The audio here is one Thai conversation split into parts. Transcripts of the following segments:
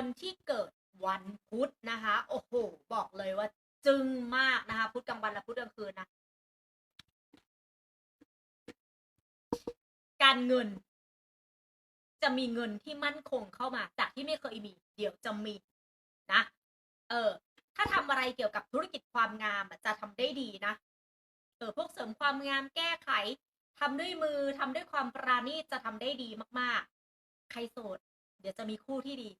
คนที่เกิดวันพุธนะคะ โอ้โห บอกเลยว่า จึงมากนะคะ พุธกลางวันและพุธกลางคืนนะ การเงิน จะมีเงินที่มั่นคงเข้ามา จากที่ไม่เคยมี เดี๋ยวจะมีนะ เออ ถ้าทำอะไรเกี่ยวกับธุรกิจความงามจะทำได้ดีนะ เออ พวกเสริมความงามแก้ไขทำด้วยมือทำด้วยความปราณีตจะทำได้ดีมาก ๆ ใครโสด เดี๋ยวจะมีคู่ที่ดี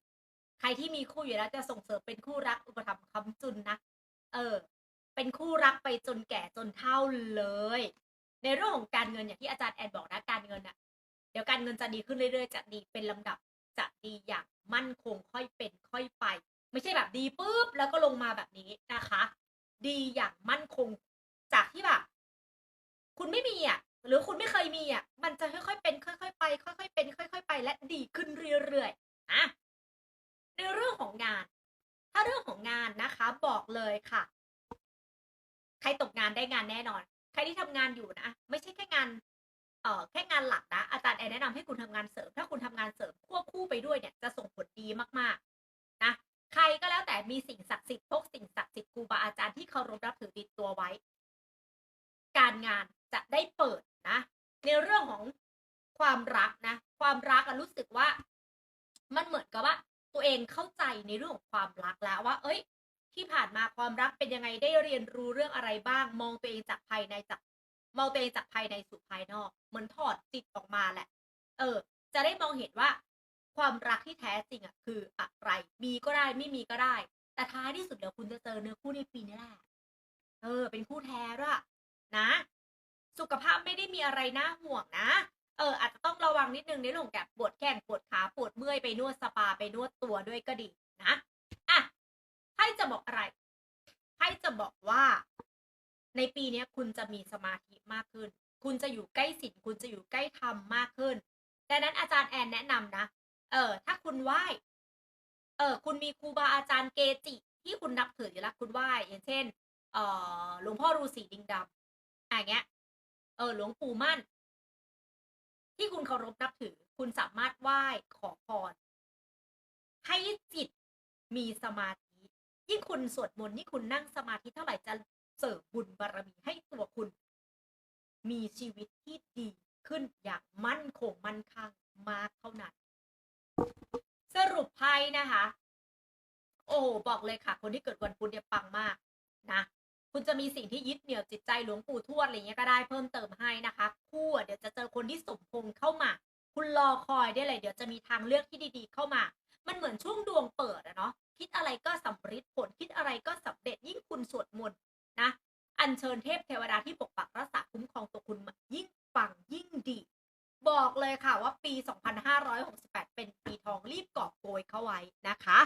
ใครที่มีคู่อยู่แล้วจะส่งเสริมเป็นคู่รักอุปถัมภ์คำจุนนะ เออ เป็นคู่รักไปจนแก่จนเฒ่าเลย ในเรื่องของการเงินอย่างที่อาจารย์แอนบอกนะการเงินอะเดี๋ยวการเงินจะดีขึ้นเรื่อยๆ จะดีเป็นลำดับ จะดีอย่างมั่นคงค่อยเป็นค่อยไป ไม่ใช่แบบดีปุ๊บแล้วก็ลงมาแบบนี้นะคะ ดีอย่างมั่นคงจากที่แบบคุณไม่มีอะ หรือคุณไม่เคยมีอะ มันจะ ของงานนะคะ บอกเลยค่ะ ใครตกงานได้งานแน่นอน ใครที่ทำงานอยู่นะไม่ใช่แค่งานเอ่อแค่งานหลักนะอาจารย์แอนแนะนำให้คุณทำงานเสริม ถ้าคุณทำงานเสริมควบคู่ไปด้วยเนี่ยจะส่งผลดีมากๆนะใครก็แล้วแต่มีสิ่งศักดิ์สิทธิ์พกสิ่งศักดิ์สิทธิ์ครูบาอาจารย์ที่เคารพนับถือติดตัวไว้ การงานจะได้เปิดนะ ในเรื่องของความรักนะ ความรักรู้สึกว่า มันเหมือนกับว่า ตัวเองเข้าใจในเรื่องของความรักแล้วว่า เอ้ย ที่ผ่านมาความรักเป็นยังไงได้เรียนรู้เรื่องอะไรบ้าง มองตัวเองจากภายในจากมองตัวเองจากภายในสู่ภายนอกเหมือนถอดจิตออกมาแหละ เออ จะได้มองเห็นว่า ความรักที่แท้จริงอะคืออะไร มีก็ได้ไม่มีก็ได้ แต่ท้ายที่สุดเดี๋ยวคุณจะเจอเนื้อคู่ในปีนี้แหละเออ เป็นคู่แท้ด้วยนะ สุขภาพไม่ได้มีอะไรน่าห่วงนะ เอออาจจะต้องระวังนิดนึงในเรื่องของการปวดแข้งปวดขาปวดเมื่อยไปนวดสปาไปนวดตัวด้วยก็ดีนะอะให้จะบอกอะไร ให้จะบอกว่า ในปีนี้คุณจะมีสมาธิมากขึ้น คุณจะอยู่ใกล้ศีลคุณจะอยู่ใกล้ธรรมมากขึ้นดังนั้นอาจารย์แอนแนะนำนะ เออ ถ้าคุณไหว้ เออ คุณมีครูบาอาจารย์เกจิที่คุณนับถืออยู่แล้วคุณไหว้ อย่างเช่น เออหลวงพ่อฤาษีดิงดำอะไรเงี้ย เออ หลวงปู่มั่น ที่คุณเคารพนับถือ คุณสามารถไหว้ขอพรให้จิตมีสมาธิ ยิ่งคุณสวดมนต์ยิ่งคุณนั่งสมาธิเท่าไหร่จะเสริมบุญบารมีให้ตัวคุณ มีชีวิตที่ดีขึ้นอย่างมั่นคงมั่นคงมากเท่านั้น สรุปไพ่นะคะ โอ้บอกเลยค่ะ คนที่เกิดวันพุธเนี่ยปังมากนะคุณจะมีสิ่งที่ยึดเหนี่ยวจิตใจหลวงปู่ทวดอะไรเงี้ยก็ได้เพิ่มเติมให้นะคะ อคอยได้เลยเดี๋ยวจะมีทางเลือกที่ดีๆ เข้ามา มันเหมือนช่วงดวงเปิดอะเนาะคิดอะไรก็สำเร็จผลคิดอะไรก็สำเร็จยิ่งคุณสวดมนต์นะอัญเชิญเทพเทวดาที่ปกปักรักษาคุ้มครองตัวคุณมายิ่งฟังยิ่งดี บอกเลยค่ะว่าปี 2568 เป็นปีทองรีบกอบโกยเข้าไว้นะคะ